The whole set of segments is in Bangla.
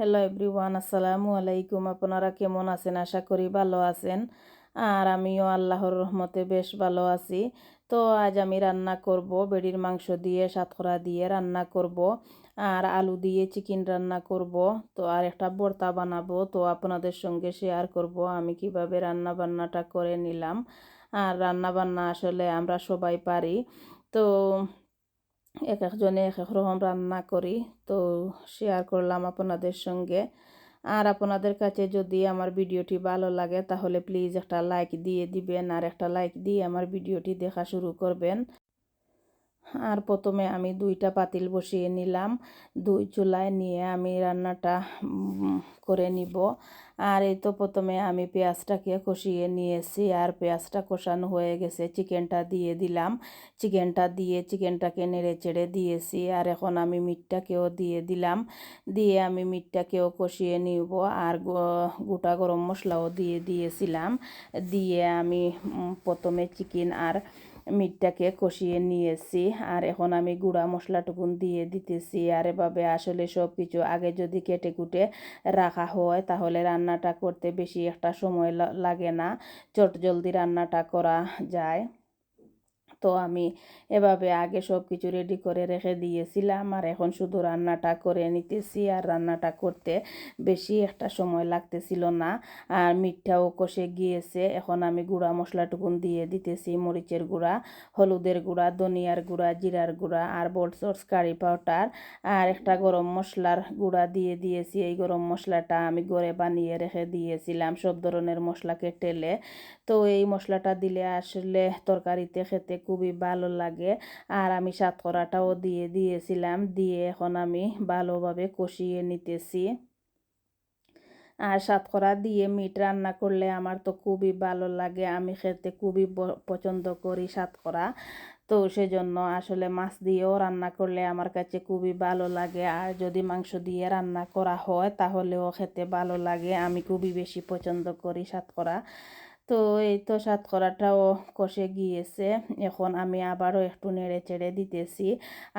হ্যালো এভরিওয়ান আসসালামু আলাইকুম আপনারা কেমন আছেন আশা করি ভালো আছেন আর আমিও আল্লাহর রহমতে বেশ ভালো আছি তো আজ আমি রান্না করব বেড়ির মাংস দিয়ে সাতখরা দিয়ে রান্না করব আর আলু দিয়ে চিকেন রান্না করব তো আর একটা ভর্তা বানাবো তো আপনাদের সঙ্গে শেয়ার করব আমি কীভাবে রান্না বান্নাটা করে নিলাম আর রান্না বান্না আসলে আমরা সবাই পারি তো এক একজনে এক এক রকম রান্না করি। তো শেয়ার করলাম আপনাদের সঙ্গে। আর আপনাদের কাছে যদি আমার ভিডিওটি ভালো লাগে, তাহলে প্লিজ একটা লাইক দিয়ে দিবেন। আর একটা লাইক দিয়ে আমার ভিডিওটি দেখা শুরু করবেন। আর প্রথমে আমি দুইটা পাতিল বসিয়ে নিলাম। দুই চুলায় নিয়ে আমি রান্নাটা করে নিব। আর এই তো প্রথমে আমি পেঁয়াজটাকে কষিয়ে নিয়েছি। আর পেঁয়াজটা কষানো হয়ে গেছে, চিকেনটা দিয়ে দিলাম। চিকেনটা দিয়ে চিকেনটাকে নেড়ে চেড়ে দিয়েছি। আর এখন আমি মিটটাকেও দিয়ে দিলাম। দিয়ে আমি মিটটাকেও কষিয়ে নিব। আর গোটা গরম মশলাও দিয়ে দিয়েছিলাম। দিয়ে আমি প্রথমে চিকেন আর মিটটাকে কষিয়ে নিয়েছি। আর এখন আমি গুঁড়া মশলাটুকুন দিয়ে দিতেছি। আর এভাবে আসলে সব কিছু আগে যদি কেটে কুটে রাখা হয়, তাহলে রান্নাটা করতে বেশি একটা সময় লাগে না। চট জলদি রান্নাটা করা যায়। তো আমি এভাবে আগে সব কিছু রেডি করে রেখে দিয়েছিলাম। আর এখন শুধু রান্নাটা করে নিতেছি। আর রান্নাটা করতে বেশি একটা সময় লাগতেছিল না। আর মিঠটাও কষে গিয়েছে। এখন আমি গুঁড়া মশলাটুকুন দিয়ে দিতেছি। মরিচের গুঁড়া, হলুদের গুঁড়া, ধনিয়ার গুঁড়া, জিরার গুঁড়া আর বোলসর্স কারি পাউডার আর একটা গরম মশলার গুঁড়া দিয়ে দিয়েছি। এই গরম মশলাটা আমি গড়ে বানিয়ে রেখে দিয়েছিলাম সব ধরনের মশলাকে টেলে। তো এই মশলাটা দিলে আসলে তরকারিতে খেতে খুবই ভালো লাগে। আর আমি সাতকরাটাও দিয়ে দিয়েছিলাম, দিয়ে এখন আমি ভালোভাবে কষিয়ে নিতেছি। আর সাতকরা দিয়ে মিট রান্না করলে আমার তো খুবই ভালো লাগে, আমি খেতে খুবই পছন্দ করি সাতকরা। তো সেজন্য আসলে মাছ দিয়েও রান্না করলে আমার কাছে খুবই ভালো লাগে। আর যদি মাংস দিয়ে রান্না করা হয় তাহলেও খেতে ভালো লাগে, আমি খুবই বেশি পছন্দ করি সাতকরা। তো এই তো সাতকরাটাও কষে গিয়েছে। এখন আমি আবারও একটু নেড়ে চেড়ে দিতেছি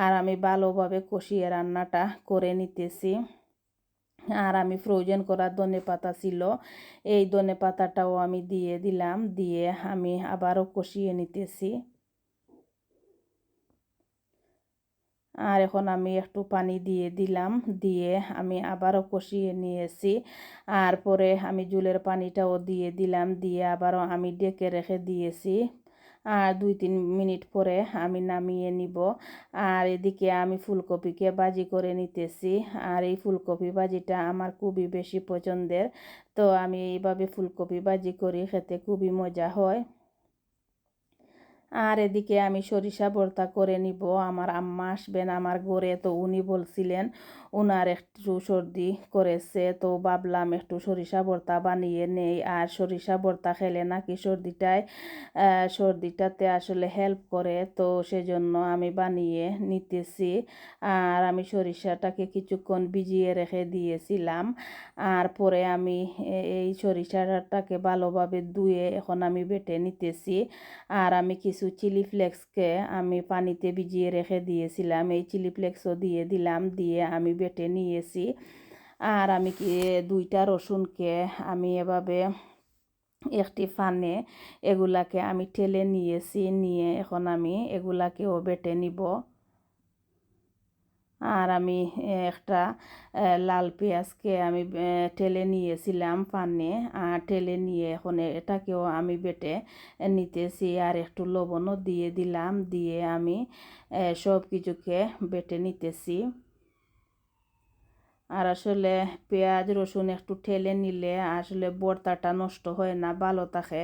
আর আমি ভালোভাবে কষিয়ে রান্নাটা করে নিতেছি। আর আমি ফ্রোজেন করার ধনে পাতা ছিল, এই ধনে পাতাটাও আমি দিয়ে দিলাম, দিয়ে আমি আবারও কষিয়ে নিতেছি। আর এখন আমি একটু পানি দিয়ে দিলাম, দিয়ে আমি আবারও কষিয়ে নিয়েছি। আর পরে আমি জুলের পানিটাও দিয়ে দিলাম, দিয়ে আবারও আমি ডেকে রেখে দিয়েছি। আর দুই তিন মিনিট পরে আমি নামিয়ে নিব। আর এদিকে আমি ফুলকপিকে বাজি করে নিতেছি। আর এই ফুলকপি বাজিটা আমার খুবই বেশি পছন্দের। তো আমি এইভাবে ফুলকপি বাজি করি, খেতে খুবই মজা হয়। আর এদিকে আমি সরিষা ভর্তা করে নিব। আমার আম্মা আসবেন আমার ঘরে, তো উনি বলছিলেন ওনার একটু সর্দি করেছে, তো ভাবলাম একটু সরিষা ভর্তা বানিয়ে নেই। আর সরিষা ভর্তা খেলে নাকি সর্দিটায় সর্দিটাতে আসলে হেল্প করে, তো সেজন্য আমি বানিয়ে নিতেছি। আর আমি সরিষাটাকে কিছুক্ষণ ভিজিয়ে রেখে দিয়েছিলাম। আর পরে আমি এই সরিষাটাকে ভালোভাবে ধুয়ে এখন আমি বেটে নিতেছি। আর আমি কিছু কিছু চিলি ফ্লেক্সকে আমি পানিতে ভিজিয়ে রেখে দিয়েছিলাম। এই চিলি ফ্লেক্সও দিয়ে দিলাম, দিয়ে আমি বেটে নিয়েছি। আর আমি কি দুইটা রসুনকে আমি এভাবে একটি ফানে এগুলাকে আমি ঠেলে নিয়েছি, নিয়ে এখন আমি এগুলাকেও বেটে নিব। আর আমি একটা লাল পেঁয়াজকে আমি টেলে নিয়েছিলাম পানে। আর টেলে নিয়ে এখন এটাকেও আমি বেটে নিতেছি আর একটু লবণও দিয়ে দিলাম। দিয়ে আমি সব কিছুকে বেটে নিতেছি। আর আসলে পেঁয়াজ, রসুন একটু ঠেলে নিলে আসলে বর্তাটা নষ্ট হয় না, ভালো থাকে।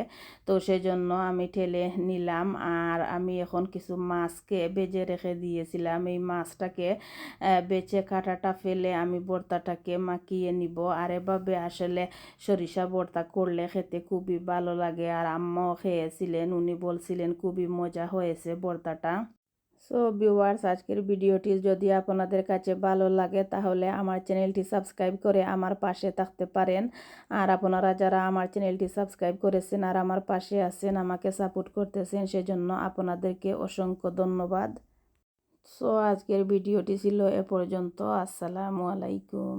তো সেজন্য আমি ঠেলে নিলাম। আর আমি এখন কিছু মাছকে বেজে রেখে দিয়েছিলাম। এই মাছটাকে বেচে কাটাটা ফেলে আমি বর্তাটাকে মাখিয়ে নিব। আর এভাবে আসলে সরিষা বর্তা করলে খেতে খুবই ভালো লাগে। আর আম্মাও খেয়েছিলেন, উনি বলছিলেন খুবই মজা হয়েছে বর্তাটা। সো ভিউয়ার্স আজকের ভিডিওটি যদি আপনাদের কাছে ভালো লাগে, তাহলে আমার চ্যানেলটি সাবস্ক্রাইব করে আমার পাশে থাকতে পারেন। আর আপনারা যারা আমার চ্যানেলটি সাবস্ক্রাইব করেছেন আর আমার পাশে আছেন, আমাকে সাপোর্ট করতেছেন, সেজন্য আপনাদেরকে অসংখ্য ধন্যবাদ। সো আজকের ভিডিওটি ছিল এ পর্যন্ত। আসসালামু আলাইকুম।